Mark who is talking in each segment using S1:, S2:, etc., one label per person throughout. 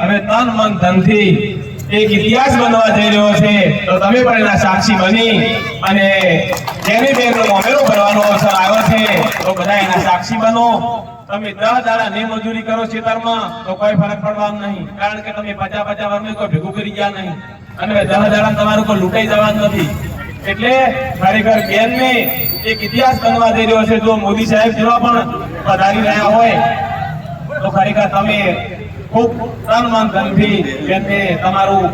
S1: હવે તન મન ધનથી એક ઇતિહાસ બનવા જઈ રહ્યો છે. તો તમે પણ એના સાક્ષી બની અને જેની બેનનો મોમેરો અવસર આવ્યો છે, તો બધા એના સાક્ષી બનો. તમે દસ દાડા ને મજૂરી કરો ખેતરમાં તો કોઈ ફરક પડવા નહીં. કારણ કે તમે પચા પચા વર્ષ કોઈ ભેગું કરી ગયા નહીં. અને દસ દાડા તમારું કોઈ લૂંટાઈ જવાનું નથી. એટલે ખરેખર બેનને એક ઇતિહાસ બનવા જઈ રહ્યો છે. જો મોદી સાહેબ જેવા પણ પધારી રહ્યા હોય, તો ખરેખર તમે ખૂબ તન મન ધનથી બેનને તમારું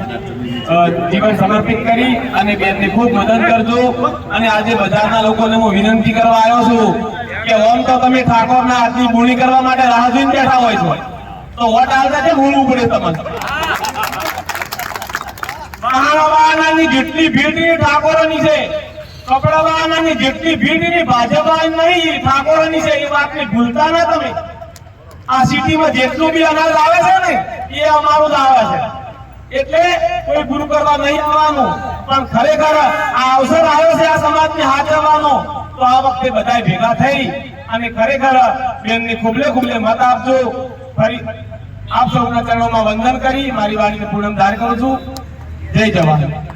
S1: જીવન સમર્પિત કરી અને બેનને ખૂબ મદદ કરજો. અને આજે બજારના લોકોને હું વિનંતી કરવા આવ્યો છું કે ઓમ તો તમે ઠાકોરના હાથની બોણી કરવા માટે રાહ જોઈને બેઠા હોય છો. તો વોટ આવતા છે? બોલવું પડે તમને. મહારાવાનાની જેટલી ભીડની ઠાકોરોની છે કપડાવાનાની જેટલી ભીડની ભાજપા નહીં ઠાકોરોની છે, એ વાતને ભૂલતા ના તમે. આ સિટીમાં જેટલું બી અનાજ આવે છે ને, એ અમારું જ આવે છે. એટલે કોઈ ગુરુ કરવા નહીં આવવાનું. પણ ખરેખર આ અવસર આવ્યો છે આ સમાજને હાજરવાનો તો આ વખતે બધા ભેગા થઈ અને ખરેખર બેનને ખૂબલે ખુબલે મત આપજો. ફરી આપ સૌના ચરણોમાં વંદન કરી. મારી વાણીને પૂર્ણ ધાર કરું છું. જય જવાન.